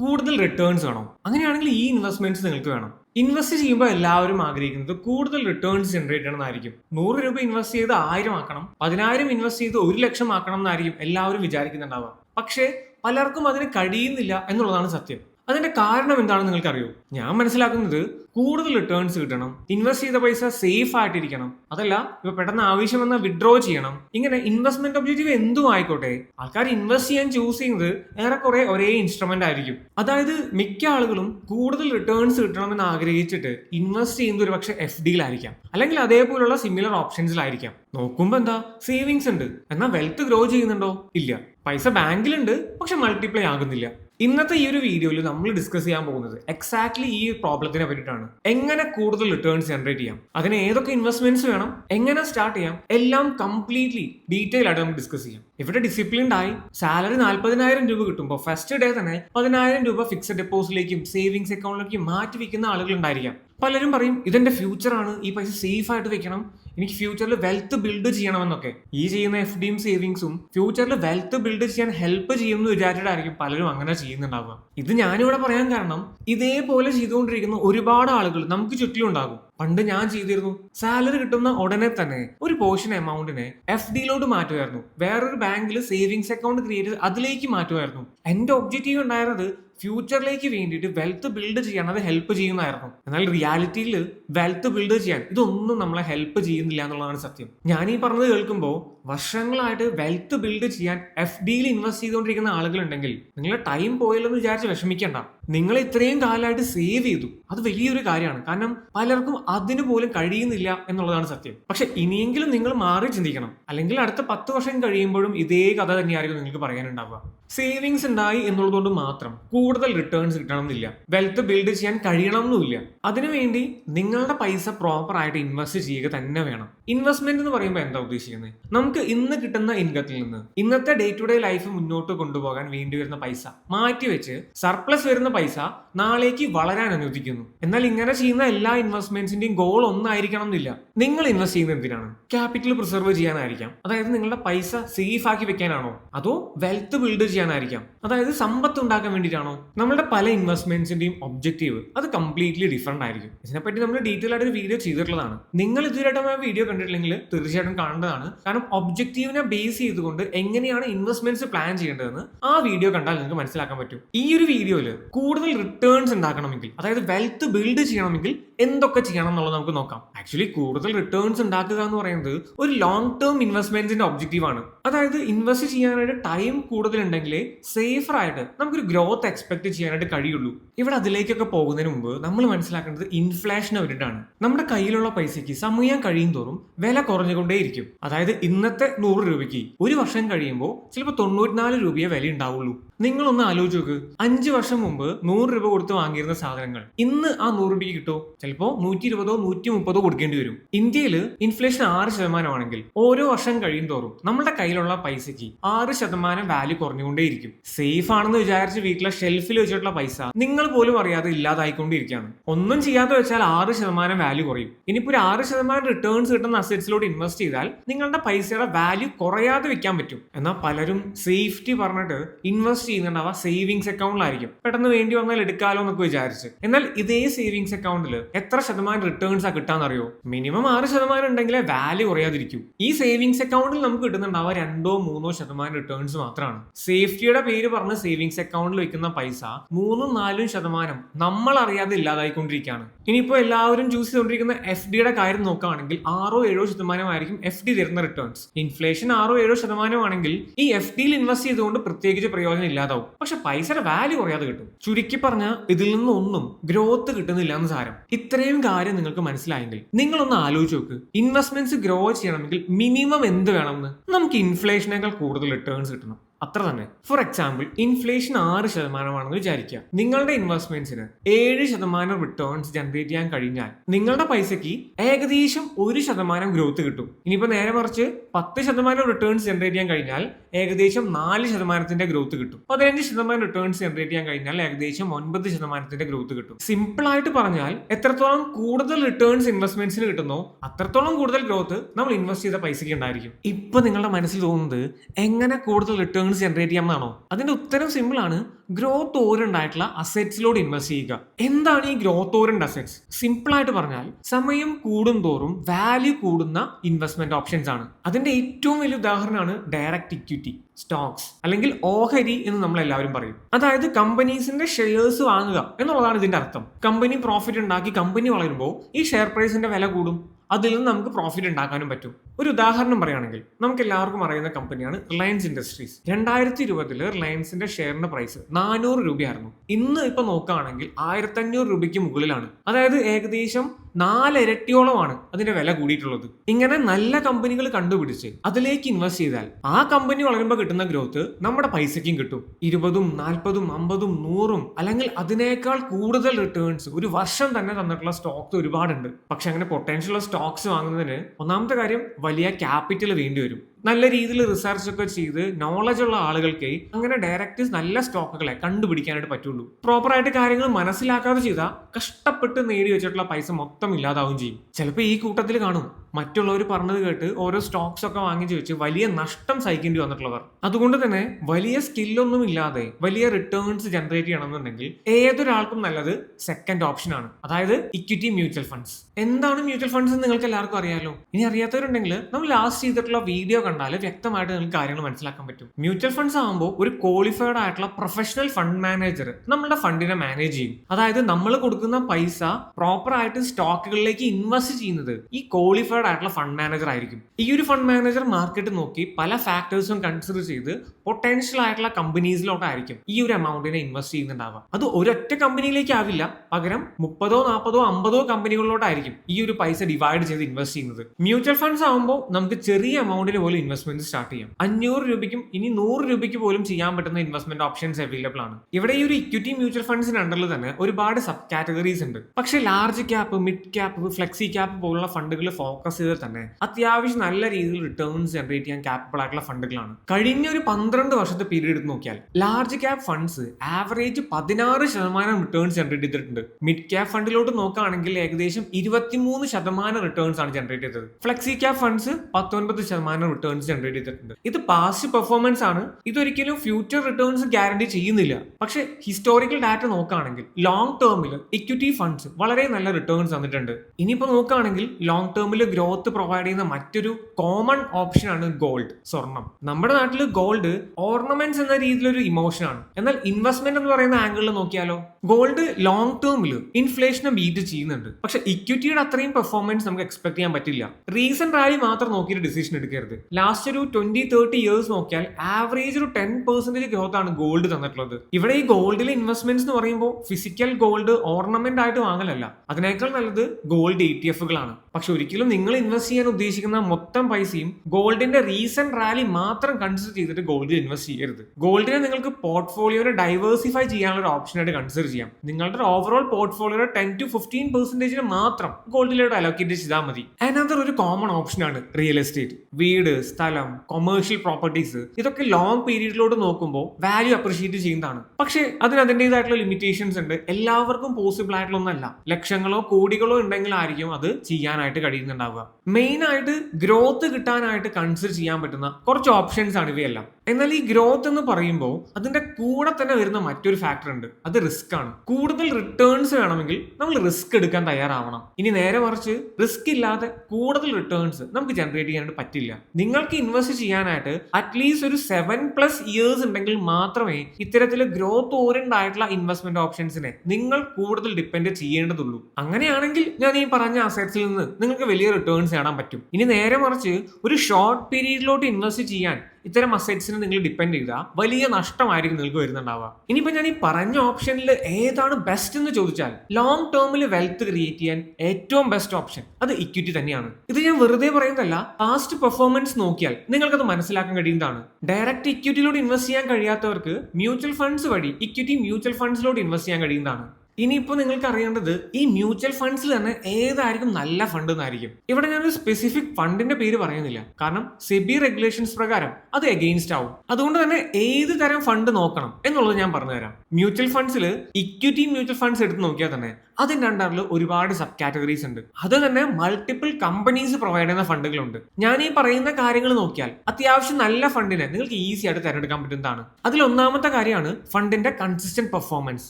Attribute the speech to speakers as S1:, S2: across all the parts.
S1: കൂടുതൽ റിട്ടേൺസ് വേണം. അങ്ങനെയാണെങ്കിൽ ഈ ഇൻവെസ്റ്റ്മെന്റ്സ് നിങ്ങൾക്ക് വേണം. ഇൻവെസ്റ്റ് ചെയ്യുമ്പോൾ എല്ലാവരും ആഗ്രഹിക്കുന്നത് കൂടുതൽ റിട്ടേൺസ് ജനറേറ്റ് ചെയ്യണമെന്നായിരിക്കും. നൂറ് രൂപ ഇൻവെസ്റ്റ് ചെയ്ത് ആയിരം ആക്കണം. പതിനായിരം ഇൻവെസ്റ്റ് ചെയ്ത് ഒരു ലക്ഷം ആക്കണം എന്നായിരിക്കും എല്ലാവരും വിചാരിക്കുന്നുണ്ടാവുക. പക്ഷേ പലർക്കും അതിന് കഴിയുന്നില്ല എന്നുള്ളതാണ് സത്യം. അതിന്റെ കാരണം എന്താണെന്ന് നിങ്ങൾക്കറിയോ? ഞാൻ മനസ്സിലാക്കുന്നത് കൂടുതൽ റിട്ടേൺസ് കിട്ടണം ഇൻവെസ്റ്റ് ചെയ്ത പൈസ സേഫ് ആയിട്ടിരിക്കണം. അതല്ല ഇപ്പൊ പെട്ടെന്ന് ആവശ്യം വന്നാൽ വിഡ്രോ ചെയ്യണം. ഇങ്ങനെ ഇൻവെസ്റ്റ്മെന്റ് ഒബ്ജക്റ്റീവ് എന്തും ആയിക്കോട്ടെ ആൾക്കാർ ഇൻവെസ്റ്റ് ചെയ്യാൻ ചൂസ് ചെയ്യുന്നത് ഏറെക്കുറെ ഒരേ ഇൻസ്ട്രുമെന്റ് ആയിരിക്കും. അതായത് മിക്ക ആളുകളും കൂടുതൽ റിട്ടേൺസ് കിട്ടണമെന്ന് ആഗ്രഹിച്ചിട്ട് ഇൻവെസ്റ്റ് ചെയ്യുന്നത് ഒരു പക്ഷേ എഫ് ഡിയിലായിരിക്കാം അല്ലെങ്കിൽ അതേപോലുള്ള സിമിലർ ഓപ്ഷൻസിലായിരിക്കാം നോക്കുമ്പോ എന്താ സേവിങ്സ് ഉണ്ട്. എന്നാൽ വെൽത്ത് ഗ്രോ ചെയ്യുന്നുണ്ടോ? ഇല്ല. പൈസ ബാങ്കിലുണ്ട് പക്ഷെ മൾട്ടിപ്ലൈ ആകുന്നില്ല. ഇന്നത്തെ ഈ ഒരു വീഡിയോയിൽ നമ്മൾ ഡിസ്കസ് ചെയ്യാൻ പോകുന്നത് എക്സാക്ട്ലി ഈ പ്രോബ്ലത്തിനെ പറ്റിയിട്ടാണ്. എങ്ങനെ കൂടുതൽ റിട്ടേൺസ് ജനറേറ്റ് ചെയ്യാം? അതിന് ഏതൊക്കെ ഇൻവെസ്റ്റ്മെന്റ്സ് വേണം? എങ്ങനെ സ്റ്റാർട്ട് ചെയ്യാം? എല്ലാം കംപ്ലീറ്റ്ലി ഡീറ്റെയിൽ ആയിട്ട് നമുക്ക് ഡിസ്കസ് ചെയ്യാം. ഇവിടെ ഡിസിപ്ലിൻഡ് ആയി സാലറി നാല്പതിനായിരം രൂപ കിട്ടുമ്പോൾ ഫസ്റ്റ് ഡേ തന്നെ പതിനായിരം രൂപ ഫിക്സഡ് ഡെപ്പോസിറ്റിലേക്കും സേവിങ്സ് അക്കൗണ്ടിലേക്കും മാറ്റി വെക്കുന്ന ആളുകൾ ഉണ്ടായിരിക്കാം. പലരും പറയും ഇതെന്റെ ഫ്യൂച്ചറാണ് ഈ പൈസ സേഫ് ആയിട്ട് വെക്കണം. എനിക്ക് ഫ്യൂച്ചറിൽ വെൽത്ത് ബിൽഡ് ചെയ്യണമെന്നൊക്കെ. ഈ ചെയ്യുന്ന എഫ് ഡിയും സേവിങ്സും ഫ്യൂച്ചറിൽ വെൽത്ത് ബിൽഡ് ചെയ്യാൻ ഹെൽപ്പ് ചെയ്യുമെന്ന് വിചാരിച്ചിട്ടായിരിക്കും പലരും അങ്ങനെ ചെയ്യുന്നുണ്ടാവുക. ഇത് ഞാനിവിടെ പറയാൻ കാരണം ഇതേപോലെ ചെയ്തുകൊണ്ടിരിക്കുന്ന ഒരുപാട് ആളുകൾ നമുക്ക് ചുറ്റിലും ഉണ്ടാകും. പണ്ട് ഞാൻ ചെയ്തിരുന്നു. സാലറി കിട്ടുന്ന ഉടനെ തന്നെ ഒരു പോർഷൻ എമൗണ്ടിനെ എഫ് ഡിയിലോട്ട് മാറ്റുമായിരുന്നു. വേറൊരു ബാങ്കിൽ സേവിങ്സ് അക്കൗണ്ട് ക്രിയേറ്റ് ചെയ്ത് അതിലേക്ക് മാറ്റുമായിരുന്നു. എന്റെ ഒബ്ജക്റ്റീവ് ഉണ്ടായിരുന്നത് ഫ്യൂച്ചറിലേക്ക് വേണ്ടിയിട്ട് വെൽത്ത് ബിൽഡ് ചെയ്യാൻ അത് ഹെൽപ്പ് ചെയ്യുന്നതായിരുന്നു. എന്നാൽ റിയാലിറ്റിയിൽ വെൽത്ത് ബിൽഡ് ചെയ്യാൻ ഇതൊന്നും നമ്മളെ ഹെൽപ്പ് ചെയ്യുന്നില്ല എന്നുള്ളതാണ് സത്യം. ഞാൻ ഈ പറഞ്ഞത് കേൾക്കുമ്പോൾ വർഷങ്ങളായിട്ട് വെൽത്ത് ബിൽഡ് ചെയ്യാൻ എഫ് ഡിയിൽ ഇൻവെസ്റ്റ് ചെയ്തുകൊണ്ടിരിക്കുന്ന ആളുകളുണ്ടെങ്കിൽ നിങ്ങൾ ടൈം പോയല്ലെന്ന് വിചാരിച്ച് വിഷമിക്കേണ്ട. നിങ്ങൾ ഇത്രയും കാലമായിട്ട് സേവ് ചെയ്തു. അത് വലിയൊരു കാര്യമാണ്. കാരണം പലർക്കും അതിന് പോലും കഴിയുന്നില്ല എന്നുള്ളതാണ് സത്യം. പക്ഷെ ഇനിയെങ്കിലും നിങ്ങൾ മാറി ചിന്തിക്കണം. അല്ലെങ്കിൽ അടുത്ത പത്ത് വർഷം കഴിയുമ്പോഴും ഇതേ കഥ തന്നെയായിരിക്കും നിങ്ങൾക്ക് പറയാനുണ്ടാവുക. സേവിങ്സ് ഉണ്ടായി എന്നുള്ളതുകൊണ്ട് മാത്രം കൂടുതൽ റിട്ടേൺസ് കിട്ടണം എന്നില്ല വെൽത്ത് ബിൽഡ് ചെയ്യാൻ കഴിയണമെന്നില്ല അതിനുവേണ്ടി നിങ്ങളുടെ പൈസ പ്രോപ്പർ ആയിട്ട് ഇൻവെസ്റ്റ് ചെയ്യുക തന്നെ വേണം. ഇൻവെസ്റ്റ്മെന്റ് എന്ന് പറയുമ്പോൾ എന്താ ഉദ്ദേശിക്കുന്നത്? നമുക്ക് ഇന്ന് കിട്ടുന്ന ഇൻകത്തിൽ നിന്ന് ഇന്നത്തെ ഡേ ടു ഡേ ലൈഫ് മുന്നോട്ട് കൊണ്ടുപോകാൻ വേണ്ടി വരുന്ന പൈസ മാറ്റിവെച്ച് സർപ്ലസ് വരുന്ന പൈസ നാളേക്ക് വളരാൻ അനുവദിക്കുന്നു. എന്നാൽ ഇങ്ങനെ ചെയ്യുന്ന എല്ലാ ഇൻവെസ്റ്റ്മെന്റ്സിന്റെയും ഗോൾ ഒന്നായിരിക്കണം എന്നില്ല. നിങ്ങൾ ഇൻവെസ്റ്റ് ചെയ്യുന്ന എന്തിനാണ്? ക്യാപിറ്റൽ പ്രിസർവ് ചെയ്യാനായിരിക്കാം. അതായത് നിങ്ങളുടെ പൈസ സേഫ് ആക്കി വെക്കാനാണോ? അതോ വെൽത്ത് ബിൽഡ് ചെയ്യാനായിരിക്കാം. അതായത് സമ്പത്ത് ഉണ്ടാക്കാൻ വേണ്ടിയിട്ടാണോ? നമ്മുടെ പല ഇൻവെസ്റ്റ്മെന്റ്സിന്റെയും ഒബ്ജക്റ്റീവ് അത് കംപ്ലീറ്റ്ലി ഡിഫറെന്റ് ആയിരിക്കും. ഇതിനെപ്പറ്റി നമ്മൾ ഡീറ്റെയിൽ ആയിട്ട് ഒരു വീഡിയോ ചെയ്തിട്ടുള്ളതാണ്. നിങ്ങൾ ഇതുവരെ വീഡിയോ കണ്ടിട്ടില്ലെങ്കിൽ തീർച്ചയായിട്ടും കാണേണ്ടതാണ്. കാരണം ഒബ്ജക്റ്റീവിനെ ബേസ് ചെയ്തുകൊണ്ട് എങ്ങനെയാണ് ഇൻവെസ്റ്റ്മെന്റ്സ് പ്ലാൻ ചെയ്യേണ്ടതെന്ന് ആ വീഡിയോ കണ്ടാൽ നിങ്ങൾക്ക് മനസ്സിലാക്കാൻ പറ്റും. ഈ ഒരു വീഡിയോയിൽ കൂടുതൽ റിട്ടേൺസ് ഉണ്ടാക്കണമെങ്കിൽ അതായത് വെൽത്ത് ബിൽഡ് ചെയ്യണമെങ്കിൽ എന്തൊക്കെ ചെയ്യണം എന്നുള്ളത് നമുക്ക് നോക്കാം. ആക്ച്വലി കൂടുതൽ റിട്ടേൺസ് ഉണ്ടാക്കുക എന്ന് പറയുന്നത് ഒരു ലോങ് ടേം ഇൻവെസ്റ്റ്മെന്റിന്റെ ഒബ്ജക്റ്റീവ് ആണ്. അതായത് ഇൻവെസ്റ്റ് ചെയ്യാനായിട്ട് ടൈം കൂടുതലുണ്ടെങ്കിൽ സേഫർ ആയിട്ട് നമുക്കൊരു ഗ്രോത്ത് എക്സ്പെക്ട് ചെയ്യാനായിട്ട് കഴിയുള്ളൂ. ഇവിടെ അതിലേക്കൊക്കെ പോകുന്നതിന് മുമ്പ് നമ്മൾ മനസ്സിലാക്കേണ്ടത് ഇൻഫ്ലേഷനെ വേണ്ടിയിട്ടാണ് നമ്മുടെ കയ്യിലുള്ള പൈസയ്ക്ക് സമയം കഴിയും തോറും വില കുറഞ്ഞുകൊണ്ടേയിരിക്കും. അതായത് ഇന്നത്തെ നൂറ് രൂപയ്ക്ക് ഒരു വർഷം കഴിയുമ്പോൾ ചിലപ്പോൾ തൊണ്ണൂറ്റിനാല് രൂപയെ വില ഉണ്ടാവുള്ളൂ നിങ്ങളൊന്ന് ആലോചിച്ച് നോക്ക്. അഞ്ച് വർഷം മുമ്പ് നൂറ് രൂപ കൊടുത്ത് വാങ്ങിയിരുന്ന സാധനങ്ങൾ. ഇന്ന് ആ നൂറ് രൂപയ്ക്ക് കിട്ടുമോ ചിലപ്പോ നൂറ്റി ഇരുപതോ നൂറ്റി മുപ്പതോ കൊടുക്കേണ്ടി വരും. ഇന്ത്യയിൽ ഇൻഫ്ലേഷൻ ആറ് ശതമാനമാണെങ്കിൽ ഓരോ വർഷം കഴിയും തോറും നമ്മുടെ കയ്യിലുള്ള പൈസയ്ക്ക് ആറ് ശതമാനം വാല്യൂ കുറഞ്ഞുകൊണ്ടേയിരിക്കും. സേഫ് ആണെന്ന് വിചാരിച്ച് വീട്ടിലെ ഷെൽഫിൽ വെച്ചിട്ടുള്ള പൈസ നിങ്ങൾ പോലും അറിയാതെ ഇല്ലാതായിക്കൊണ്ടിരിക്കുകയാണ്. ഒന്നും ചെയ്യാതെ വെച്ചാൽ ആറ് ശതമാനം വാല്യൂ കുറയും. ഇനിയിപ്പോ ഒരു ആറ് ശതമാനം റിട്ടേൺസ് കിട്ടുന്ന അസറ്റ്സിലോട്ട് ഇൻവെസ്റ്റ് ചെയ്താൽ നിങ്ങളുടെ പൈസയുടെ വാല്യൂ കുറയാതെ വെക്കാൻ പറ്റും. എന്നാൽ പലരും സേഫ്റ്റി പറഞ്ഞിട്ട് ഇൻവെസ്റ്റ് ചെയ്യുന്നുണ്ടാവുക സേവിങ്സ് അക്കൗണ്ടിലായിരിക്കും പെട്ടെന്ന് വേണ്ടി വന്നാൽ എടുക്കാലോ എന്നൊക്കെ വിചാരിച്ച്. എന്നാൽ ഇതേ സേവിങ്സ് അക്കൗണ്ടിൽ എത്ര ശതമാനം റിട്ടേൺസ് ആ കിട്ടാന്നറിയോ? മിനിമം ആറ് ശതമാനം ഉണ്ടെങ്കിലേ വാല്യൂ കുറയാതിരിക്കും. ഈ സേവിങ്സ് അക്കൗണ്ടിൽ നമുക്ക് കിട്ടുന്നുണ്ടാവുക രണ്ടോ മൂന്നോ ശതമാനം റിട്ടേൺസ് മാത്രമാണ് സേഫ്റ്റിയുടെ പേര് പറഞ്ഞ് സേവിങ്സ് അക്കൗണ്ടിൽ വെക്കുന്ന പൈസ മൂന്നും നാലും ശതമാനം നമ്മൾ അറിയാതെ ഇല്ലാതായിക്കൊണ്ടിരിക്കുകയാണ്. ഇനിയിപ്പോ എല്ലാവരും ചൂസ് ചെയ്തുകൊണ്ടിരിക്കുന്ന എഫ് ഡിയുടെ കാര്യം നോക്കുകയാണെങ്കിൽ ആറോ ഏഴോ ശതമാനമായിരിക്കും എഫ് ഡി തരുന്ന റിട്ടേൺസ് ഇൻഫ്ലേഷൻ ആറോ ഏഴോ ശതമാനമാണെങ്കിൽ ഈ എഫ് ഡിയിൽ ഇൻവെസ്റ്റ് ചെയ്തുകൊണ്ട് പ്രത്യേകിച്ച് പ്രയോജനം ഇല്ലാതാവും. പക്ഷെ പൈസയുടെ വാല്യൂ കുറയാതെ കിട്ടും. ചുരുക്കി പറഞ്ഞാൽ ഇതിൽ നിന്നൊന്നും ഗ്രോത്ത് കിട്ടുന്നില്ല എന്ന് സാരം. ഇത്രയും കാര്യം നിങ്ങൾക്ക് മനസ്സിലായെങ്കിൽ നിങ്ങളൊന്ന് ആലോചിച്ച് നോക്ക്. ഇൻവെസ്റ്റ്മെന്റ്സ് ഗ്രോ ചെയ്യണമെങ്കിൽ മിനിമം എന്ത് വേണമെന്ന്? നമുക്ക് ഇൻഫ്ലേഷനേക്കാൾ കൂടുതൽ റിട്ടേൺസ് കിട്ടണം. അത്ര തന്നെ. ഫോർ എക്സാമ്പിൾ ഇൻഫ്ലേഷൻ ആറ് ശതമാനമാണെന്ന് വിചാരിക്കുക. നിങ്ങളുടെ ഇൻവെസ്റ്റ്മെന്റ്സിന് ഏഴ് ശതമാനം റിട്ടേൺസ് ജനറേറ്റ് ചെയ്യാൻ കഴിഞ്ഞാൽ നിങ്ങളുടെ പൈസയ്ക്ക് ഏകദേശം ഒരു ശതമാനം ഗ്രോത്ത് കിട്ടും. ഇനിയിപ്പോ നേരെ മറിച്ച് പത്ത് ശതമാനം റിട്ടേൺസ് ജനറേറ്റ് ചെയ്യാൻ കഴിഞ്ഞാൽ ഏകദേശം നാല് ശതമാനത്തിന്റെ ഗ്രോത്ത് കിട്ടും. പതിനഞ്ച് ശതമാനം റിട്ടേൺസ് ജനറേറ്റ് ചെയ്യാൻ കഴിഞ്ഞാൽ ഏകദേശം ഒൻപത് ശതമാനത്തിന്റെ ഗ്രോത്ത് കിട്ടും. സിമ്പിൾ ആയിട്ട് പറഞ്ഞാൽ എത്രത്തോളം കൂടുതൽ റിട്ടേൺസ് ഇൻവെസ്റ്റ്മെന്റ്സിന് കിട്ടുന്നോ അത്രത്തോളം കൂടുതൽ ഗ്രോത്ത് നമ്മൾ ഇൻവെസ്റ്റ് ചെയ്ത പൈസയ്ക്ക് ഉണ്ടായിരിക്കും. ഇപ്പൊ നിങ്ങളുടെ മനസ്സിൽ തോന്നുന്നത് എങ്ങനെ കൂടുതൽ റിട്ടേൺസ് റിട്ടേൺസ് ജനറേറ്റ് ചെയ്യാമെന്നാണോ? അതിന്റെ ഉത്തരം സിമ്പിൾ ആണ്. ഗ്രോത്ത് ഓറിയന്റ് ആയിട്ടുള്ള അസറ്റ്സിലോട് ഇൻവെസ്റ്റ് ചെയ്യുക. എന്താണ് ഈ ഗ്രോത്ത് ഓറിയന്റ് അസറ്റ്സ് സിമ്പിൾ ആയിട്ട് പറഞ്ഞാൽ സമയം കൂടുന്തോറും വാല്യൂ കൂടുന്ന ഇൻവെസ്റ്റ്മെന്റ് ഓപ്ഷൻസ് ആണ്. അതിന്റെ ഏറ്റവും വലിയ ഉദാഹരണമാണ് ഡയറക്റ്റ് ഇക്വിറ്റി സ്റ്റോക്സ് അല്ലെങ്കിൽ ഓഹരി എന്ന് നമ്മൾ എല്ലാവരും പറയും. അതായത് കമ്പനീസിന്റെ ഷെയർസ് വാങ്ങുക എന്നുള്ളതാണ് ഇതിന്റെ അർത്ഥം. കമ്പനി പ്രോഫിറ്റ് ഉണ്ടാക്കി കമ്പനി വളരുമ്പോൾ ഈ ഷെയർ പ്രൈസിന്റെ വില കൂടും. അതിൽ നിന്ന് നമുക്ക് പ്രോഫിറ്റ് ഉണ്ടാക്കാനും പറ്റും. ഒരു ഉദാഹരണം പറയുകയാണെങ്കിൽ നമുക്ക് എല്ലാവർക്കും അറിയുന്ന കമ്പനിയാണ് റിലയൻസ് ഇൻഡസ്ട്രീസ് രണ്ടായിരത്തി ഇരുപതിൽ റിലയൻസിന്റെ ഷെയറിന്റെ പ്രൈസ് നാനൂറ് രൂപയായിരുന്നു. ഇന്ന് ഇപ്പൊ നോക്കുകയാണെങ്കിൽ ആയിരത്തി അഞ്ഞൂറ് രൂപയ്ക്ക് മുകളിലാണ്. അതായത് ഏകദേശം നാലിരട്ടിയോളമാണ് അതിന്റെ വില കൂടിയിട്ടുള്ളത്. ഇങ്ങനെ നല്ല കമ്പനികൾ കണ്ടുപിടിച്ച് അതിലേക്ക് ഇൻവെസ്റ്റ് ചെയ്താൽ ആ കമ്പനി വളരുമ്പോൾ കിട്ടുന്ന ഗ്രോത്ത് നമ്മുടെ പൈസയ്ക്കും കിട്ടും. ഇരുപതും നാൽപ്പതും അമ്പതും നൂറും അല്ലെങ്കിൽ അതിനേക്കാൾ കൂടുതൽ റിട്ടേൺസ് ഒരു വർഷം തന്നെ തന്നിട്ടുള്ള സ്റ്റോക്സ് ഒരുപാടുണ്ട്. പക്ഷെ അങ്ങനെ പൊട്ടൻഷ്യൽ സ്റ്റോക്സ് വാങ്ങുന്നതിന് ഒന്നാമത്തെ കാര്യം വലിയ ക്യാപിറ്റൽ വേണ്ടി വരും. നല്ല രീതിയിൽ റിസർച്ച് ഒക്കെ ചെയ്ത് നോളജ് ഉള്ള ആളുകൾക്ക് അങ്ങനെ ഡയറക്റ്റ് നല്ല സ്റ്റോക്കുകളെ കണ്ടുപിടിക്കാനായിട്ട് പറ്റുള്ളൂ. പ്രോപ്പറായിട്ട് കാര്യങ്ങൾ മനസ്സിലാക്കാതെ ചെയ്താൽ കഷ്ടപ്പെട്ട് നേടി വെച്ചിട്ടുള്ള പൈസ മൊത്തം ഇല്ലാതാവും ചെയ്യും. ചിലപ്പോൾ ഈ കൂട്ടത്തിൽ കാണും. മറ്റുള്ളവർ പറഞ്ഞത് കേട്ട് ഓരോ സ്റ്റോക്സ് ഒക്കെ വാങ്ങിച്ചു വെച്ച് വലിയ നഷ്ടം സഹിക്കേണ്ടി വന്നിട്ടുള്ളവർ. അതുകൊണ്ട് തന്നെ വലിയ സ്കില്ലൊന്നും ഇല്ലാതെ വലിയ റിട്ടേൺസ് ജനറേറ്റ് ചെയ്യണമെന്നുണ്ടെങ്കിൽ ഏതൊരാൾക്കും നല്ലത് സെക്കൻഡ് ഓപ്ഷൻ ആണ്. അതായത് ഇക്വിറ്റി മ്യൂച്വൽ ഫണ്ട്സ് എന്താണ് മ്യൂച്വൽ ഫണ്ട്സ് എന്ന് നിങ്ങൾക്ക് എല്ലാവർക്കും അറിയാലോ? ഇനി അറിയാത്തവരുണ്ടെങ്കിൽ നമ്മൾ ലാസ്റ്റ് ചെയ്തിട്ടുള്ള വീഡിയോ കണ്ടാൽ വ്യക്തമായിട്ട് നിങ്ങൾക്ക് കാര്യങ്ങൾ മനസ്സിലാക്കാൻ പറ്റും. മ്യൂച്വൽ ഫണ്ട്സ് ആകുമ്പോൾ ഒരു ക്വാളിഫൈഡ് ആയിട്ടുള്ള പ്രൊഫഷണൽ ഫണ്ട് മാനേജർ നമ്മുടെ ഫണ്ടിനെ മാനേജ് ചെയ്യും. അതായത് നമ്മൾ കൊടുക്കുന്ന പൈസ പ്രോപ്പർ ആയിട്ട് സ്റ്റോക്കുകളിലേക്ക് ഇൻവെസ്റ്റ് ചെയ്യുന്നത് ഈ ക്വാളിഫൈഡ് ആയിട്ടുള്ള ഫണ്ട് മാനേജർ ആയിരിക്കും. ഈ ഒരു ഫണ്ട് മാനേജർ മാർക്കറ്റ് നോക്കി പല ഫാക്ടേഴ്സും കൺസിഡർ ചെയ്ത് പൊട്ടൻഷ്യൽ ആയിട്ടുള്ള കമ്പനീസിലോട്ടായിരിക്കും ഈ ഒരു എമൗണ്ടിനെ ഇൻവെസ്റ്റ് ചെയ്യുന്നുണ്ടാവുക. അത് ഒരൊറ്റ കമ്പനിയിലേക്ക് ആവില്ല പകരം മുപ്പതോ നാൽപ്പതോ അമ്പതോ കമ്പനികളിലോട്ടായിരിക്കും ഈ ഒരു പൈസ ഡിവൈഡ് ചെയ്ത് ഇൻവെസ്റ്റ് ചെയ്യുന്നത്. മ്യൂച്വൽ ഫണ്ട്സ് ആകുമ്പോൾ നമുക്ക് ചെറിയ എമൗണ്ടിൽ പോലും ഇൻവെസ്റ്റ്മെന്റ് സ്റ്റാർട്ട് ചെയ്യാം. അഞ്ഞൂറ് രൂപയ്ക്കും ഇനി നൂറ് രൂപയ്ക്ക് പോലും ചെയ്യാൻ പറ്റുന്ന ഇൻവെസ്റ്റ്മെന്റ് ഓപ്ഷൻസ് അവൈലബിൾ ആണ്. ഇവിടെ ഈ ഒരു ഇക്വിറ്റി മ്യൂച്വൽ ഫണ്ട്സിന് അണ്ടറിൽ തന്നെ ഒരുപാട് സബ് കാറ്റഗറീസ് ഉണ്ട്. പക്ഷേ large cap mid cap flexi cap പോലുള്ള ഫണ്ടുകൾ ഫോക്കസ് ചെയ്താൽ തന്നെ അത്യാവശ്യം നല്ല രീതിയിൽ റിട്ടേൺസ് ജനറേറ്റ് ചെയ്യാൻ ക്യാപ്പബിൾ ആയിട്ടുള്ള ഫണ്ടുകളാണ്. കഴിഞ്ഞ ഒരു പന്ത്രണ്ട് വർഷത്തെ പീരീഡ് എടുത്ത് നോക്കിയാൽ ലാർജ് ക്യാപ് ഫണ്ട്സ് ആവറേജ് പതിനാറ് ശതമാനം റിട്ടേൺസ് ജനറേറ്റ് ചെയ്തിട്ടുണ്ട്. മിഡ് ക്യാപ് ഫണ്ടിലോട്ട് നോക്കുകയാണെങ്കിൽ ഏകദേശം ഇരുപത്തിമൂന്ന് ശതമാനം റിട്ടേൺസ് ആണ് ജനറേറ്റ് ചെയ്തത്. ഫ്ലെക്സി ക്യാപ് ഫണ്ട്സ് പത്തൊൻപത് ശതമാനം റിട്ടേൺസ് ജനറേറ്റ് ചെയ്തിട്ടുണ്ട്. ഇത് പാസ്റ്റ് പെർഫോമൻസ് ആണ്. ഇതൊരിക്കലും ഫ്യൂച്ചർ റിട്ടേൺസ് ഗ്യാരണ്ടി ചെയ്യുന്നില്ല. പക്ഷേ ഹിസ്റ്റോറിക്കൽ ഡാറ്റ നോക്കുകയാണെങ്കിൽ ലോങ് ടേമിൽ ഇക്വിറ്റി ഫണ്ട്സ് വളരെ നല്ല റിട്ടേൺസ് തന്നിട്ടുണ്ട്. ഇനിയിപ്പോൾ നോക്കുകയാണെങ്കിൽ ലോങ് ടേമിൽ ഗ്രോത്ത് പ്രൊവൈഡ് ചെയ്യുന്ന മറ്റൊരു കോമൺ ഓപ്ഷൻ ആണ് ഗോൾഡ് സ്വർണം നമ്മുടെ നാട്ടിൽ ഗോൾഡ് ഓർണമെന്റ്സ് എന്ന രീതിയിലൊരു ഇമോഷൻ ആണ്. എന്നാൽ ഇൻവെസ്റ്റ്മെന്റ് എന്ന് പറയുന്ന ആംഗിളിൽ നോക്കിയാലോ ഗോൾഡ് ലോങ് ടേമിൽ ഇൻഫ്ലേഷനെ ബീറ്റ് ചെയ്യുന്നുണ്ട്. പക്ഷെ ഇക്വിറ്റിയുടെ അത്രയും പെർഫോമൻസ് നമുക്ക് എക്സ്പെക്ട് ചെയ്യാൻ പറ്റില്ല. റീസെന്റ് റാലി മാത്രം നോക്കിയിട്ട് ഡിസിഷൻ എടുക്കരുത്. ലാസ്റ്റ് ഒരു ട്വന്റി തേർട്ടി ഇയേഴ്സ് നോക്കിയാൽ ആവറേജ് ഒരു ടെൻ പെർസെന്റേജ് ഗ്രോത്ത് ആണ് ഗോൾഡ് തന്നിട്ടുള്ളത്. ഇവിടെ ഈ ഗോൾഡിലെ ഇൻവെസ്റ്റ്മെന്റ്സ് എന്ന് പറയുമ്പോൾ ഫിസിക്കൽ ഗോൾഡ് ഓർണമെന്റ് ആയിട്ട് വാങ്ങലല്ല. അതിനേക്കാൾ നല്ലത് ഗോൾഡ് ഇ ടി എഫുകളാണ് പക്ഷെ ഒരിക്കലും നിങ്ങൾ ഇൻവെസ്റ്റ് ചെയ്യാൻ ഉദ്ദേശിക്കുന്ന മൊത്തം പൈസയും ഗോൾഡിന്റെ റീസെന്റ് റാലി മാത്രം കൺസിഡർ ചെയ്തിട്ട് ഗോൾഡിൽ ഇൻവെസ്റ്റ് ചെയ്യരുത്. ഗോൾഡിനെ നിങ്ങൾക്ക് പോർട്ട്ഫോളിയോനെ ഡൈവേഴ്സിഫൈ ചെയ്യാനുള്ള ഒരു ഓപ്ഷനായിട്ട് കൺസിഡർ ചെയ്യാം. നിങ്ങളുടെ overall portfolio ten to fifteen പെർസെന്റേജിന് മാത്രം ഗോൾഡിലോട്ട് അലോക്കേറ്റ് ചെയ്താൽ മതി. അനദർ ഒരു കോമൺ ഓപ്ഷൻ ആണ് റിയൽ എസ്റ്റേറ്റ് വീട് സ്ഥലം കൊമേഴ്ഷ്യൽ പ്രോപ്പർട്ടീസ് ഇതൊക്കെ ലോങ് പീരീഡിലോട്ട് നോക്കുമ്പോൾ വാല്യൂ അപ്രിഷിയേറ്റ് ചെയ്യുന്നതാണ്. പക്ഷേ അതിന് അതിന്റെതായിട്ടുള്ള ലിമിറ്റേഷൻസ് ഉണ്ട്. എല്ലാവർക്കും പോസിബിൾ ആയിട്ടുള്ള ഒന്നല്ല ലക്ഷങ്ങളോ കോടികളോ ഉണ്ടെങ്കിലായിരിക്കും അത് ചെയ്യാനായിട്ട് കഴിയുന്നുണ്ടാവുക. മെയിൻ ആയിട്ട് ഗ്രോത്ത് കിട്ടാനായിട്ട് കൺസിഡർ ചെയ്യാൻ പറ്റുന്ന കുറച്ച് ഓപ്ഷൻസ് ആണ് ഇവയെല്ലാം. എന്നാൽ ഈ ഗ്രോത്ത് എന്ന് പറയുമ്പോൾ അതിന്റെ കൂടെ തന്നെ വരുന്ന മറ്റൊരു ഫാക്ടർ ഉണ്ട്. അത് റിസ്ക് ആണ്. കൂടുതൽ റിട്ടേൺസ് വേണമെങ്കിൽ നമ്മൾ റിസ്ക് എടുക്കാൻ തയ്യാറാവണം. ഇനി നേരെ മറിച്ച് റിസ്ക് ഇല്ലാതെ കൂടുതൽ റിട്ടേൺസ് നമുക്ക് ജനറേറ്റ് ചെയ്യാനായിട്ട് പറ്റില്ല. നിങ്ങൾക്ക് ഇൻവെസ്റ്റ് ചെയ്യാനായിട്ട് അറ്റ്ലീസ്റ്റ് ഒരു സെവൻ പ്ലസ് ഇയേഴ്സ് ഉണ്ടെങ്കിൽ മാത്രമേ ഇത്തരത്തിൽ ഗ്രോത്ത് ഓറിയന്റ് ആയിട്ടുള്ള ഇൻവെസ്റ്റ്മെന്റ് ഓപ്ഷൻസിനെ നിങ്ങൾ കൂടുതൽ ഡിപ്പെൻഡ് ചെയ്യേണ്ടതുള്ളൂ. അങ്ങനെയാണെങ്കിൽ ഞാൻ ഈ പറഞ്ഞ അസറ്റ്സിൽ നിന്ന് നിങ്ങൾക്ക് വലിയ റിട്ടേൺസ് നേടാൻ പറ്റും. ഇനി നേരെ മറിച്ച് ഒരു ഷോർട്ട് പീരീഡിലോട്ട് ഇൻവെസ്റ്റ് ചെയ്യാൻ ഇത്തരം അസറ്റ്സിനെ നിങ്ങൾ ഡിപ്പെൻഡ് ചെയ്താൽ വലിയ നഷ്ടമായിരിക്കും നിങ്ങൾക്ക് വരുന്നുണ്ടാവുക. ഇനിയിപ്പോൾ ഞാൻ ഈ പറഞ്ഞ ഓപ്ഷനിൽ ഏതാണ് ബെസ്റ്റ് എന്ന് ചോദിച്ചാൽ ലോങ് ടേമിൽ വെൽത്ത് ക്രിയേറ്റ് ചെയ്യാൻ ഏറ്റവും ബെസ്റ്റ് ഓപ്ഷൻ അത് ഇക്വിറ്റി തന്നെയാണ്. ഇത് ഞാൻ വെറുതെ പറയുന്നതല്ല പാസ്റ്റ് പെർഫോമൻസ് നോക്കിയാൽ നിങ്ങൾക്കത് മനസ്സിലാക്കാൻ കഴിയുന്നതാണ്. ഡയറക്റ്റ് ഇക്വിറ്റിയിലൂടെ ഇൻവെസ്റ്റ് ചെയ്യാൻ കഴിയാത്തവർക്ക് മ്യൂച്വൽ ഫണ്ട്സ് വഴി ഇക്വിറ്റി മ്യൂച്വൽ ഫണ്ട്സിലോട്ട് ഇൻവെസ്റ്റ് ചെയ്യാൻ കഴിയുന്നതാണ്. ഇനിയിപ്പോൾ നിങ്ങൾക്ക് അറിയേണ്ടത് ഈ മ്യൂച്വൽ ഫണ്ട്സിൽ തന്നെ ഏതായിരിക്കും നല്ല ഫണ്ട് എന്നായിരിക്കും. ഇവിടെ ഞാനൊരു സ്പെസിഫിക് ഫണ്ടിന്റെ പേര് പറയുന്നില്ല. കാരണം സെബി റെഗുലേഷൻസ് പ്രകാരം അത് എഗെയിൻസ്റ്റ് ആവും. അതുകൊണ്ട് തന്നെ ഏത് തരം ഫണ്ട് നോക്കണം എന്നുള്ളത് ഞാൻ പറഞ്ഞുതരാം. മ്യൂച്വൽ ഫണ്ട്സിൽ ഇക്വിറ്റി മ്യൂച്വൽ ഫണ്ട്സ് എടുത്ത് നോക്കിയാൽ തന്നെ അതിന്റെ അണ്ടറിൽ ഒരുപാട് സബ് കാറ്റഗറീസ് ഉണ്ട്. അത് തന്നെ മൾട്ടിപ്പിൾ കമ്പനീസ് പ്രൊവൈഡ് ചെയ്യുന്ന ഫണ്ടുകളുണ്ട് ഞാൻ ഈ പറയുന്ന കാര്യങ്ങൾ നോക്കിയാൽ അത്യാവശ്യം നല്ല ഫണ്ടിനെ നിങ്ങൾക്ക് ഈസി ആയിട്ട് തിരഞ്ഞെടുക്കാൻ പറ്റുന്നതാണ് അതിൽ ഒന്നാമത്തെ കാര്യമാണ് ഫണ്ടിന്റെ കൺസിസ്റ്റന്റ് പെർഫോമൻസ്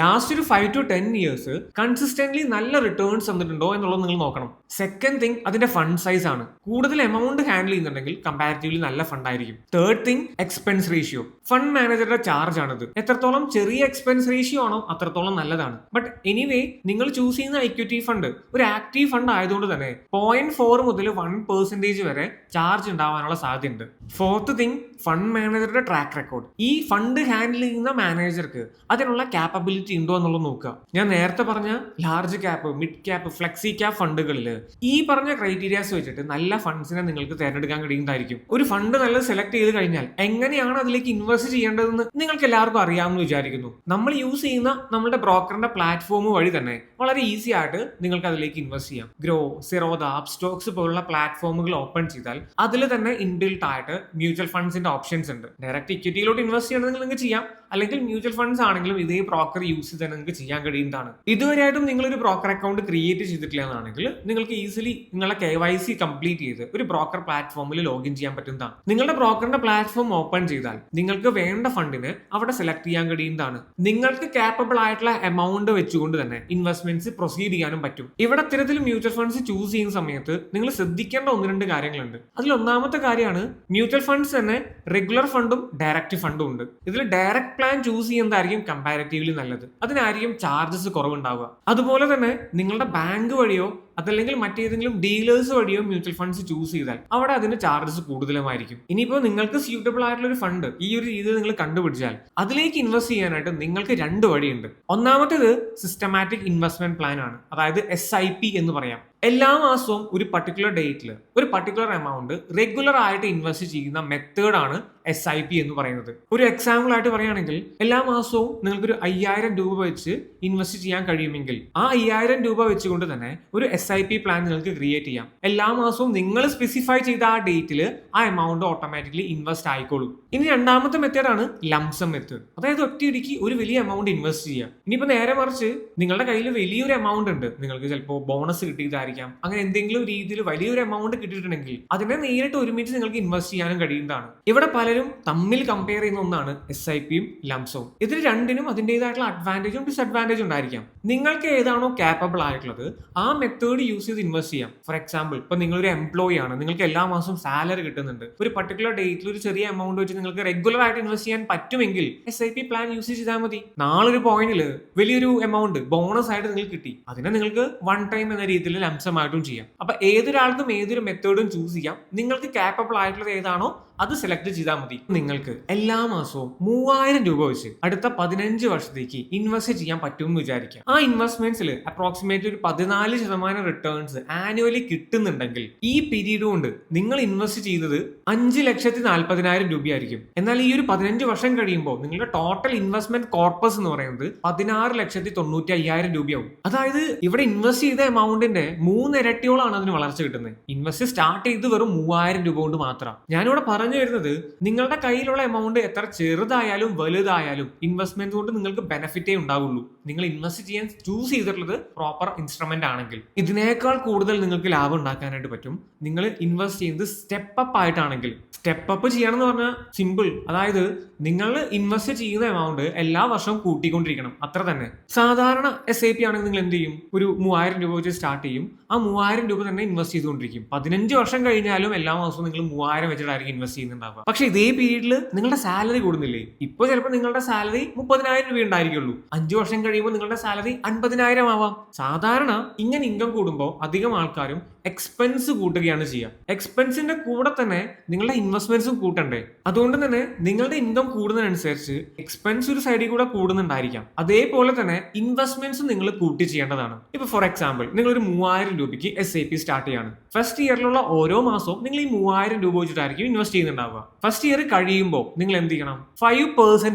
S1: ലാസ്റ്റ് ഒരു five to ten years consistently നല്ല റിട്ടേൺസ് തന്നിട്ടുണ്ടോ എന്നുള്ളത് നിങ്ങൾ നോക്കണം. സെക്കൻഡ് തിങ് അതിന്റെ ഫണ്ട് സൈസ് ആണ്. കൂടുതൽ എമൗണ്ട് ഹാൻഡിൽ ചെയ്യുന്നുണ്ടെങ്കിൽ കമ്പാരിറ്റീവ്ലി നല്ല ഫണ്ടായിരിക്കും third thing expense ratio fund മാനേജറുടെ ചാർജ് ആണിത്. എത്രത്തോളം ചെറിയ എക്സ്പെൻസ് റേഷ്യോ ആണോ അത്രത്തോളം നല്ലതാണ്. ബട്ട് എനിവേ നിങ്ങൾ ചൂസ് ചെയ്യുന്ന ഇക്വിറ്റി ഫണ്ട് ഒരു ആക്റ്റീവ് ഫണ്ട് ആയതുകൊണ്ട് തന്നെ പോയിന്റ് ഫോർ മുതൽ വൺ പെർസെന്റേജ് വരെ ചാർജ് ഉണ്ടാവാനുള്ള സാധ്യതയുണ്ട്. ഫോർത്ത് തിങ് ഫണ്ട് മാനേജറുടെ ട്രാക്ക് റെക്കോർഡ് ഈ ഫണ്ട് ഹാൻഡിൽ ചെയ്യുന്ന മാനേജർക്ക് അതിനുള്ള ക്യാപ്പബിലിറ്റി ഉണ്ടോ എന്നുള്ളത് നോക്കുക. ഞാൻ നേരത്തെ പറഞ്ഞ large cap mid cap flexi cap ഫണ്ടുകളിൽ ഈ പറഞ്ഞ ക്രൈറ്റീരിയാസ് വെച്ചിട്ട് നല്ല ഫണ്ട്സിനെ നിങ്ങൾക്ക് തിരഞ്ഞെടുക്കാൻ കഴിയുന്നതായിരിക്കും. ഒരു ഫണ്ട് നല്ല സെലക്ട് ചെയ്ത് കഴിഞ്ഞാൽ എങ്ങനെയാണ് അതിലേക്ക് ഇൻവെസ്റ്റ് ചെയ്യേണ്ടതെന്ന് നിങ്ങൾക്ക് എല്ലാവർക്കും അറിയാമെന്ന് വിചാരിക്കുന്നു. നമ്മൾ യൂസ് ചെയ്യുന്ന നമ്മുടെ ബ്രോക്കറിന്റെ പ്ലാറ്റ്ഫോം വഴി തന്നെ വളരെ ഈസി ആയിട്ട് നിങ്ങൾക്ക് അതിലേക്ക് ഇൻവെസ്റ്റ് ചെയ്യാം. ഗ്രോ സിറോദ ആപ്പ് സ്റ്റോക്സ് പോലുള്ള പ്ലാറ്റ്ഫോമുകൾ ഓപ്പൺ ചെയ്താൽ അതിൽ തന്നെ ഇൻബിൽട്ട് ആയിട്ട് മ്യൂച്വൽ ഫണ്ട്സിന്റെ ഓപ്ഷൻസ് ഉണ്ട്. ഡയറക്റ്റ് ഇക്വിറ്റിയിലോട്ട് ഇൻവെസ്റ്റ് ചെയ്യണമെങ്കിൽ നിങ്ങൾക്ക് ചെയ്യാം. അല്ലെങ്കിൽ മ്യൂച്വൽ ഫണ്ട്സ് ആണെങ്കിലും ഇതേ ബ്രോക്കർ യൂസ് ചെയ്ത് നിങ്ങൾക്ക് ചെയ്യാൻ കഴിയുന്നതാണ്. ഇതുവരെയായിട്ടും നിങ്ങൾ ഒരു ബ്രോക്കർ അക്കൗണ്ട് ക്രിയേറ്റ് ചെയ്തിട്ടില്ല എന്നാണെങ്കിൽ നിങ്ങൾക്ക് ഈസിലി നിങ്ങളെ കെ വൈ സി കംപ്ലീറ്റ് ചെയ്ത് ഒരു ബ്രോക്കർ പ്ലാറ്റ്ഫോമിൽ ലോഗിൻ ചെയ്യാൻ പറ്റുന്നതാണ്. നിങ്ങളുടെ ബ്രോക്കറിന്റെ പ്ലാറ്റ്ഫോം ഓപ്പൺ ചെയ്താൽ നിങ്ങൾക്ക് വേണ്ട ഫണ്ടിന് അവിടെ സെലക്ട് ചെയ്യാൻ കഴിയുന്നതാണ്. നിങ്ങൾക്ക് കാപ്പബിൾ ആയിട്ടുള്ള എമൗണ്ട് വെച്ചുകൊണ്ട് തന്നെ ഇൻവെസ്റ്റ്മെന്റ്സ് പ്രൊസീഡ് ചെയ്യാനും പറ്റും. ഇവിടെ ഇത്തരത്തിൽ മ്യൂച്വൽ ഫണ്ട്സ് ചൂസ് ചെയ്യുന്ന സമയത്ത് നിങ്ങൾ ശ്രദ്ധിക്കേണ്ട ഒന്ന് രണ്ട് കാര്യങ്ങളുണ്ട്. അതിൽ ഒന്നാമത്തെ കാര്യമാണ് മ്യൂച്വൽ ഫണ്ട്സ് തന്നെ റെഗുലർ ഫണ്ടും ഡയറക്റ്റ് ഫണ്ടും ഉണ്ട്. ഇതിൽ ഡയറക്റ്റ് പ്ലാൻ ചൂസ് ചെയ്യുന്നതായിരിക്കും കമ്പാരിറ്റീവ്ലി നല്ലത്. അതിനായിരിക്കും ചാർജസ് കുറവുണ്ടാവുക. അതുപോലെ തന്നെ നിങ്ങളുടെ ബാങ്ക് വഴിയോ അതല്ലെങ്കിൽ മറ്റേതെങ്കിലും ഡീലേഴ്സ് വഴിയോ മ്യൂച്വൽ ഫണ്ട്സ് ചൂസ് ചെയ്താൽ അവിടെ അതിന് ചാർജസ് കൂടുതലുമായിരിക്കും. ഇനിയിപ്പോൾ നിങ്ങൾക്ക് സ്യൂട്ടബിൾ ആയിട്ടുള്ള ഒരു ഫണ്ട് ഈ ഒരു രീതിയിൽ നിങ്ങൾ കണ്ടുപിടിച്ചാൽ അതിലേക്ക് ഇൻവെസ്റ്റ് ചെയ്യാനായിട്ട് നിങ്ങൾക്ക് രണ്ട് വഴിയുണ്ട്. ഒന്നാമത്തേത് സിസ്റ്റമാറ്റിക് ഇൻവെസ്റ്റ്മെന്റ് പ്ലാൻ ആണ്. അതായത് എസ് ഐ പി എന്ന് പറയാം. എല്ലാ മാസവും ഒരു പർട്ടിക്കുലർ ഡേറ്റിൽ ഒരു പർട്ടിക്കുലർ എമൗണ്ട് റെഗുലർ ആയിട്ട് ഇൻവെസ്റ്റ് ചെയ്യുന്ന മെത്തേഡാണ് എസ് ഐ പി എന്ന് പറയുന്നത്. ഒരു എക്സാമ്പിൾ ആയിട്ട് പറയുകയാണെങ്കിൽ എല്ലാ മാസവും നിങ്ങൾക്കൊരു അയ്യായിരം രൂപ വെച്ച് ഇൻവെസ്റ്റ് ചെയ്യാൻ കഴിയുമെങ്കിൽ ആ അയ്യായിരം രൂപ വെച്ചുകൊണ്ട് തന്നെ ഒരു എസ് ഐ പി പ്ലാൻ നിങ്ങൾക്ക് ക്രിയേറ്റ് ചെയ്യാം. എല്ലാ മാസവും നിങ്ങൾ സ്പെസിഫൈ ചെയ്ത ആ ഡേറ്റിൽ ആ എമൗണ്ട് ഓട്ടോമാറ്റിക്കലി ഇൻവെസ്റ്റ് ആയിക്കോളും. ഇനി രണ്ടാമത്തെ മെത്തേഡാണ് ലംസം മെത്തേഡ് അതായത് ഒറ്റയടിക്ക് ഒരു വലിയ എമൗണ്ട് ഇൻവെസ്റ്റ് ചെയ്യുക. ഇനിയിപ്പോൾ നേരെ മറിച്ച് നിങ്ങളുടെ കയ്യിൽ വലിയൊരു എമൗണ്ട് ഉണ്ട്. നിങ്ങൾക്ക് ചിലപ്പോൾ ബോണസ് കിട്ടിയതായിരിക്കാം. അങ്ങനെ എന്തെങ്കിലും രീതിയിൽ വലിയൊരു എമൗണ്ട് കിട്ടിയിട്ടുണ്ടെങ്കിൽ അതിനെ നേരിട്ട് ഒരുമിച്ച് നിങ്ങൾക്ക് ഇൻവെസ്റ്റ് ചെയ്യാനും കഴിയുന്നതാണ്. ഇവിടെ പലരും തമ്മിൽ കമ്പയർ ചെയ്യുന്ന ഒന്നാണ് എസ് ഐ പിയും ലംസവും ഇതിൽ രണ്ടിനും അതിന്റെതായിട്ടുള്ള അഡ്വാന്റേജും ഡിസഡ്വാന്റേജും ഉണ്ടായിരിക്കാം. നിങ്ങൾക്ക് ഏതാണോ ക്യാപ്പബിൾ ആയിട്ടുള്ളത് ആ മെത്തേഡ് യൂസ് ചെയ്ത് ഇൻവെസ്റ്റ് ചെയ്യാം. ഫോർ എക്സാമ്പിൾ ഇപ്പൊ നിങ്ങളൊരു എംപ്ലോയി ആണ്. നിങ്ങൾക്ക് എല്ലാ മാസവും സാലറി കിട്ടുന്നുണ്ട്. ഒരു പർട്ടിക്കുലർ ഡേറ്റിൽ ഒരു ചെറിയ എമൗണ്ട് വെച്ച് നിങ്ങൾക്ക് റെഗുലർ ആയിട്ട് ഇൻവെസ്റ്റ് ചെയ്യാൻ പറ്റുമെങ്കിൽ S I P plan use ചെയ്താൽ മതി. നാളൊരു പോയിന്റിൽ വലിയൊരു എമൗണ്ട് ബോണസ് ആയിട്ട് നിങ്ങൾക്ക് കിട്ടി. അതിനെ നിങ്ങൾക്ക് വൺ ടൈം എന്ന രീതിയിൽ ലംസമായിട്ടും ചെയ്യാം. അപ്പൊ ഏതൊരാൾക്കും ഏതൊരു മെത്തേഡും ചൂസ് ചെയ്യാം. നിങ്ങൾക്ക് ക്യാപ്പബിൾ ആയിട്ടുള്ളത് ഏതാണോ അത് സെലക്ട് ചെയ്താൽ മതി. നിങ്ങൾക്ക് എല്ലാ മാസവും മൂവായിരം രൂപ വെച്ച് അടുത്ത പതിനഞ്ച് വർഷത്തേക്ക് ഇൻവെസ്റ്റ് ചെയ്യാൻ പറ്റുമെന്ന് വിചാരിക്കാം. ആ ഇൻവെസ്റ്റ്മെന്റ്സിൽ അപ്രോക്സിമേറ്റ് ഒരു പതിനാല് ശതമാനം റിട്ടേൺസ് ആനുവലി കിട്ടുന്നുണ്ടെങ്കിൽ ഈ പീരീഡ് കൊണ്ട് നിങ്ങൾ ഇൻവെസ്റ്റ് ചെയ്തത് അഞ്ച് ലക്ഷത്തി നാൽപ്പതിനായിരം രൂപയായിരിക്കും. എന്നാൽ ഈ ഒരു പതിനഞ്ച് വർഷം കഴിയുമ്പോൾ നിങ്ങളുടെ ടോട്ടൽ ഇൻവെസ്റ്റ്മെന്റ് കോർപ്പസ് എന്ന് പറയുന്നത് പതിനാറ് ലക്ഷത്തി തൊണ്ണൂറ്റി അയ്യായിരം രൂപയാവും. അതായത് ഇവിടെ ഇൻവെസ്റ്റ് ചെയ്ത എമൗണ്ടിന്റെ മൂന്നിരട്ടിയോളാണ് അതിന് വളർച്ച കിട്ടുന്നത്. ഇൻവെസ്റ്റ് സ്റ്റാർട്ട് ചെയ്ത് വെറും മൂവായിരം രൂപ കൊണ്ട് മാത്രം. ഞാനിവിടെ പറഞ്ഞു വരുന്നത് നിങ്ങളുടെ കയ്യിലുള്ള എമൗണ്ട് എത്ര ചെറുതായാലും വലുതായാലും ഇൻവെസ്റ്റ്മെന്റ് കൊണ്ട് നിങ്ങൾക്ക് ബെനിഫിറ്റേ ഉണ്ടാവുള്ളൂ. നിങ്ങൾ ഇൻവെസ്റ്റ് ചെയ്യാൻ ചൂസ് ചെയ്തിട്ടുള്ളത് പ്രോപ്പർ ഇൻസ്ട്രുമെന്റ് ആണെങ്കിൽ. ഇതിനേക്കാൾ കൂടുതൽ നിങ്ങൾക്ക് ലാഭം ഉണ്ടാക്കാനായിട്ട് പറ്റും. നിങ്ങൾ ഇൻവെസ്റ്റ് ചെയ്യുന്നത് സ്റ്റെപ്പ് അപ്പ് ആയിട്ടാണെങ്കിൽ. സ്റ്റെപ്പ് അപ്പ് ചെയ്യണം എന്ന് പറഞ്ഞാൽ സിമ്പിൾ അതായത് നിങ്ങൾ ഇൻവെസ്റ്റ് ചെയ്യുന്ന എമൗണ്ട് എല്ലാ വർഷവും കൂട്ടിക്കൊണ്ടിരിക്കണം. അത്ര തന്നെ. സാധാരണ എസ് ഐ പി ആണെങ്കിൽ നിങ്ങൾ എന്ത് ചെയ്യും? ഒരു മൂവായിരം രൂപ വെച്ച് സ്റ്റാർട്ട് ചെയ്യും. ആ മൂവായിരം രൂപ തന്നെ ഇൻവെസ്റ്റ് ചെയ്തുകൊണ്ടിരിക്കും. പതിനഞ്ച് വർഷം കഴിഞ്ഞാലും എല്ലാ മാസവും നിങ്ങൾ മൂവായിരം വെച്ചിട്ടായിരിക്കും ഇൻവെസ്റ്റ് ചെയ്യുന്നുണ്ടാവുക. പക്ഷെ ഇതേ പീരീഡിൽ നിങ്ങളുടെ സാലറി കൂടുന്നില്ലേ? ഇപ്പോൾ ചിലപ്പോൾ നിങ്ങളുടെ സാലറി മുപ്പതിനായിരം രൂപ ഉണ്ടായിരിക്കുള്ളൂ അഞ്ചു വർഷം കഴിയുമ്പോൾ നിങ്ങളുടെ സാലറി അൻപതിനായിരം ആവാം. സാധാരണ ഇങ്ങനെ ഇൻകം കൂടുമ്പോൾ അധികം ആൾക്കാരും എക്സ്പെൻസ് കൂട്ടുകയാണ് ചെയ്യുക. എക്സ്പെൻസിന്റെ കൂടെ തന്നെ നിങ്ങളുടെ ഇൻവെസ്റ്റ്മെന്റ്സും കൂട്ടണ്ടേ. അതുകൊണ്ട് തന്നെ നിങ്ങളുടെ ഇൻകം കൂടുന്നതിനനുസരിച്ച് എക്സ്പെൻസ് ഒരു സൈഡിൽ കൂടെ കൂടുന്നുണ്ടായിരിക്കാം. അതേപോലെ തന്നെ ഇൻവെസ്റ്റ്മെന്റ്സും നിങ്ങൾ കൂട്ടി ചെയ്യേണ്ടതാണ്. ഇപ്പൊ ഫോർ എക്സാമ്പിൾ നിങ്ങൾ ഒരു മൂവായിരം രൂപയ്ക്ക് എസ് ഐ പി സ്റ്റാർട്ട് ചെയ്യാണ്. ഫസ്റ്റ് ഇയറിലുള്ള ഓരോ മാസവും നിങ്ങൾ ഈ മൂവായിരം രൂപ വെച്ചിട്ടായിരിക്കും ഇൻവെസ്റ്റ് ചെയ്യുന്നുണ്ടാവുക. ഫസ്റ്റ് ഇയർ കഴിയുമ്പോൾ നിങ്ങൾ എന്ത് ചെയ്യണം? ഫൈവ്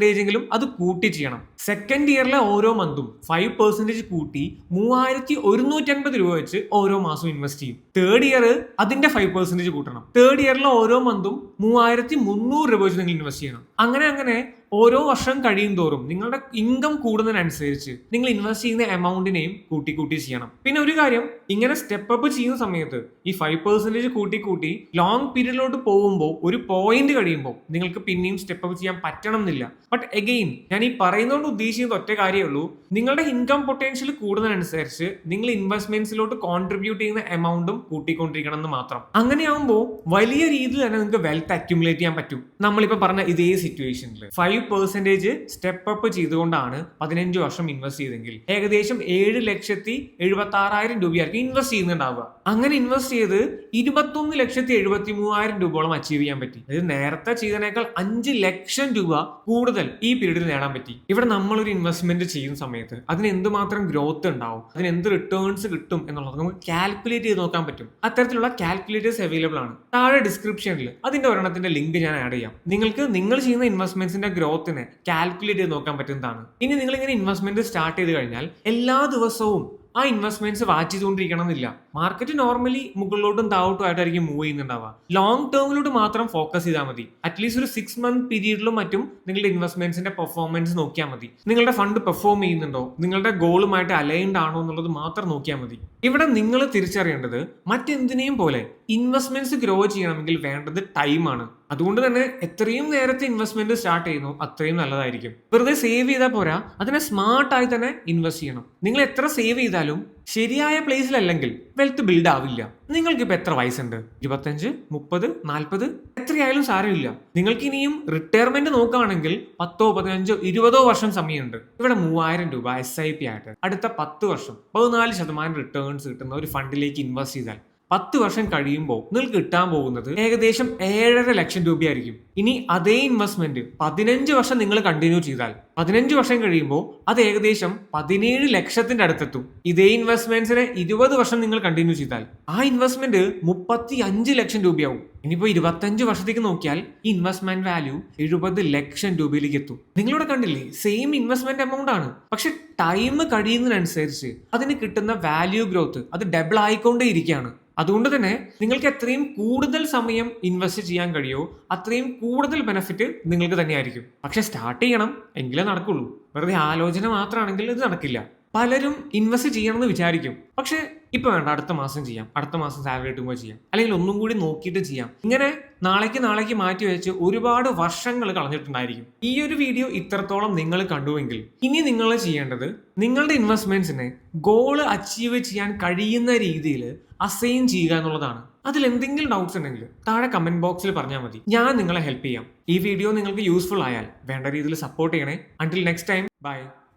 S1: എങ്കിലും അത് കൂട്ടി ചെയ്യണം. സെക്കൻഡ് ഇയറിലെ ഓരോ മന്തും ഫൈവ് പെർസെന്റേജ് കൂട്ടി മൂവായിരത്തി ഒരുന്നൂറ്റി അൻപത് രൂപ വെച്ച് ഓരോ മാസവും ഇൻവെസ്റ്റ് ചെയ്യും. തേർഡ് ഇയർ അതിന്റെ ഫൈവ് പെർസെന്റേജ് കൂട്ടണം. തേർഡ് ഇയറിലെ ഓരോ മന്തും മൂവായിരത്തി മുന്നൂറ് രൂപ വെച്ച് നിങ്ങൾ ഇൻവെസ്റ്റ് ചെയ്യണം. അങ്ങനെ അങ്ങനെ ഓരോ വർഷം കഴിയും തോറും നിങ്ങളുടെ ഇൻകം കൂടുന്നതിനനുസരിച്ച് നിങ്ങൾ ഇൻവെസ്റ്റ് ചെയ്യുന്ന എമൗണ്ടിനെയും കൂട്ടി കൂട്ടി ചെയ്യണം. പിന്നെ ഒരു കാര്യം ഇങ്ങനെ സ്റ്റെപ്പ് അപ്പ് ചെയ്യുന്ന സമയത്ത് ഈ ഫൈവ് പെർസെന്റേജ് കൂട്ടി കൂട്ടി ലോങ് പീരീഡിലോട്ട് പോകുമ്പോൾ ഒരു പോയിന്റ് കഴിയുമ്പോൾ നിങ്ങൾക്ക് പിന്നെയും സ്റ്റെപ്പ് അപ്പ് ചെയ്യാൻ പറ്റണം എന്നില്ല ബട്ട് എഗെയിൻ ഞാൻ ഈ പറയുന്നതുകൊണ്ട് ഉദ്ദേശിക്കുന്നത് ഒറ്റ കാര്യമേ ഉള്ളൂ. നിങ്ങളുടെ ഇൻകം പൊട്ടൻഷ്യൽ കൂടുന്നതിനനുസരിച്ച് നിങ്ങൾ ഇൻവെസ്റ്റ്മെന്റ്സിലോട്ട് കോൺട്രിബ്യൂട്ട് ചെയ്യുന്ന എമൗണ്ടും കൂട്ടിക്കൊണ്ടിരിക്കണം എന്ന് മാത്രം. അങ്ങനെയാകുമ്പോൾ വലിയ രീതിയിൽ തന്നെ നിങ്ങൾക്ക് വെൽത്ത് അക്യുമുലേറ്റ് ചെയ്യാൻ പറ്റും. നമ്മളിപ്പോൾ പറഞ്ഞ ഇതേ സിറ്റുവേഷനിൽ ഫൈവ് പെർസെന്റേജ് സ്റ്റെപ്പ് അപ്പ് ചെയ്തുകൊണ്ടാണ് പതിനഞ്ച് വർഷം ഇൻവെസ്റ്റ് ചെയ്തെങ്കിൽ ഏകദേശം ഏഴ് ലക്ഷത്തി എഴുപത്തി ആറായിരം രൂപയായിരിക്കും ഇൻവെസ്റ്റ് ചെയ്യുന്നുണ്ടാവുക. അങ്ങനെ ഇൻവെസ്റ്റ് ചെയ്ത് ഇരുപത്തൊന്ന് ലക്ഷത്തി എഴുപത്തി മൂവായിരം രൂപയോളം അച്ചീവ് ചെയ്യാൻ പറ്റി. അതായത് നേരത്തെ ചെയ്തതിനേക്കാൾ അഞ്ച് ലക്ഷം രൂപ കൂടുതൽ ഈ പീരീഡിൽ നേടാൻ പറ്റി. ഇവിടെ നമ്മളൊരു ഇൻവെസ്റ്റ്മെന്റ് ചെയ്യുന്ന സമയത്ത് അതിന് എന്തുമാത്രം ഗ്രോത്ത് ഉണ്ടാവും അതിന് എന്ത് റിട്ടേൺസ് കിട്ടും എന്നുള്ളത് നമുക്ക് കാൽക്കുലേറ്റ് ചെയ്ത് നോക്കാൻ പറ്റും. അത്തരത്തിലുള്ള കാൽക്കുലേറ്റേഴ്സ് അവൈലബിൾ ആണ്. താഴെ ഡിസ്ക്രിപ്ഷനിൽ അതിന്റെ ഒരെണ്ണത്തിന്റെ ലിങ്ക് ഞാൻ ആഡ് ചെയ്യാം. നിങ്ങൾക്ക് നിങ്ങൾ ചെയ്യുന്ന ഇൻവെസ്റ്റ്മെന്റ്സിന്റെ ഗ്രോത്തിനെ കാൽക്കുലേറ്റ് ചെയ്ത് നോക്കാൻ പറ്റുന്നതാണ് ഇനി നിങ്ങൾ ഇങ്ങനെ ഇൻവെസ്റ്റ്മെന്റ് സ്റ്റാർട്ട് ചെയ്ത് കഴിഞ്ഞാൽ എല്ലാ ദിവസവും ആ ഇൻവെസ്റ്റ്മെന്റ്സ് വാച്ച് ചെയ്തുകൊണ്ടിരിക്കണം എന്നില്ല മാർക്കറ്റ് നോർമലി മുകളിലോട്ടും താഴോട്ടും ആയിട്ടായിരിക്കും മൂവ് ചെയ്യുന്നുണ്ടാവുക. ലോങ് ടേമിലോട്ട് മാത്രം ഫോക്കസ് ചെയ്താൽ മതി. അറ്റ്ലീസ്റ്റ് ഒരു സിക്സ് മന്ത് പീരീഡിലും മറ്റും നിങ്ങളുടെ ഇൻവെസ്റ്റ്മെന്റ്സിന്റെ പെർഫോമൻസ് നോക്കിയാൽ മതി. നിങ്ങളുടെ ഫണ്ട് പെർഫോം ചെയ്യുന്നുണ്ടോ? നിങ്ങളുടെ ഗോളുമായിട്ട് അലൈൻഡ് ആണോ എന്നുള്ളത് മാത്രം നോക്കിയാൽ മതി. ഇവിടെ നിങ്ങൾ തിരിച്ചറിയേണ്ടത് മറ്റെന്തിനേയും പോലെ ഇൻവെസ്റ്റ്മെന്റ്സ് ഗ്രോ ചെയ്യണമെങ്കിൽ വേണ്ടത് ടൈമാണ് അതുകൊണ്ട് തന്നെ എത്രയും നേരത്തെ ഇൻവെസ്റ്റ്മെന്റ് സ്റ്റാർട്ട് ചെയ്യുന്നു അത്രയും നല്ലതായിരിക്കും. വെറുതെ സേവ് ചെയ്താൽ പോരാ. അതിനെ സ്മാർട്ടായി തന്നെ ഇൻവെസ്റ്റ് ചെയ്യണം. നിങ്ങൾ എത്ര സേവ് ചെയ്താലും ശരിയായ പ്ലേസിലല്ലെങ്കിൽ വെൽത്ത് ബിൽഡ് ആവില്ല. നിങ്ങൾക്ക് ഇപ്പൊ എത്ര വയസ്സുണ്ട്? ഇരുപത്തഞ്ച് മുപ്പത് നാൽപ്പത് എത്രയായാലും സാരമില്ല. നിങ്ങൾക്ക് ഇനിയും റിട്ടയർമെന്റ് നോക്കുകയാണെങ്കിൽ പത്തോ പതിനഞ്ചോ ഇരുപതോ വർഷം സമയമുണ്ട്. ഇവിടെ മൂവായിരം രൂപ എസ് ഐ പി ആയിട്ട് അടുത്ത പത്ത് വർഷം പതിനാല് ശതമാനം റിട്ടേൺസ് കിട്ടുന്ന ഒരു ഫണ്ടിലേക്ക് ഇൻവെസ്റ്റ് ചെയ്താൽ പത്ത് വർഷം കഴിയുമ്പോൾ നിങ്ങൾക്ക് കിട്ടാൻ പോകുന്നത് ഏകദേശം ഏഴര ലക്ഷം രൂപയായിരിക്കും. ഇനി അതേ ഇൻവെസ്റ്റ്മെന്റ് പതിനഞ്ച് വർഷം നിങ്ങൾ കണ്ടിന്യൂ ചെയ്താൽ പതിനഞ്ച് വർഷം കഴിയുമ്പോൾ അത് ഏകദേശം പതിനേഴ് ലക്ഷത്തിന്റെ അടുത്തെത്തും. ഇതേ ഇൻവെസ്റ്റ്മെന്റ്സിനെ ഇരുപത് വർഷം നിങ്ങൾ കണ്ടിന്യൂ ചെയ്താൽ ആ ഇൻവെസ്റ്റ്മെന്റ് മുപ്പത്തി അഞ്ച് ലക്ഷം രൂപയാവും. ഇനിയിപ്പോ ഇരുപത്തഞ്ച് വർഷത്തേക്ക് നോക്കിയാൽ ഈ ഇൻവെസ്റ്റ്മെന്റ് വാല്യൂ എഴുപത് ലക്ഷം രൂപയിലേക്ക് എത്തും. നിങ്ങളിവിടെ കണ്ടില്ലേ സെയിം ഇൻവെസ്റ്റ്മെന്റ് എമൗണ്ട് ആണ്. പക്ഷെ ടൈം കഴിയുന്നതിനനുസരിച്ച് അതിന് കിട്ടുന്ന വാല്യൂ ഗ്രോത്ത് അത് ഡബിൾ ആയിക്കൊണ്ടേ ഇരിക്കുകയാണ്. അതുകൊണ്ട് തന്നെ നിങ്ങൾക്ക് എത്രയും കൂടുതൽ സമയം ഇൻവെസ്റ്റ് ചെയ്യാൻ കഴിയുമോ അത്രയും കൂടുതൽ ബെനിഫിറ്റ് നിങ്ങൾക്ക് തന്നെയായിരിക്കും. പക്ഷെ സ്റ്റാർട്ട് ചെയ്യണം എങ്കിലേ നടക്കുള്ളൂ. വെറുതെ ആലോചന മാത്രമാണെങ്കിൽ ഇത് നടക്കില്ല. പലരും ഇൻവെസ്റ്റ് ചെയ്യണമെന്ന് വിചാരിക്കും. പക്ഷെ ഇപ്പൊ വേണ്ട അടുത്ത മാസം ചെയ്യാം. അടുത്ത മാസം സാലറി കിട്ടുമ്പോൾ ചെയ്യാം. അല്ലെങ്കിൽ ഒന്നും കൂടി നോക്കിയിട്ട് ചെയ്യാം. ഇങ്ങനെ നാളേക്ക് നാളേക്ക് മാറ്റി വെച്ച് ഒരുപാട് വർഷങ്ങൾ കളഞ്ഞിട്ടുണ്ടായിരിക്കും. ഈ ഒരു വീഡിയോ ഇത്രത്തോളം നിങ്ങൾ കണ്ടുവെങ്കിൽ ഇനി നിങ്ങൾ ചെയ്യേണ്ടത് നിങ്ങളുടെ ഇൻവെസ്റ്റ്മെന്റ്സിനെ ഗോൾ അച്ചീവ് ചെയ്യാൻ കഴിയുന്ന രീതിയിൽ അസൈൻ ചെയ്യുക എന്നുള്ളതാണ്. അതിൽ എന്തെങ്കിലും ഡൗട്ട്സ് ഉണ്ടെങ്കിൽ താഴെ കമന്റ് ബോക്സിൽ പറഞ്ഞാൽ മതി. ഞാൻ നിങ്ങളെ ഹെൽപ്പ് ചെയ്യാം. ഈ വീഡിയോ നിങ്ങൾക്ക് യൂസ്ഫുൾ ആയാൽ വേണ്ട രീതിയിൽ സപ്പോർട്ട് ചെയ്യണേ. Until next time by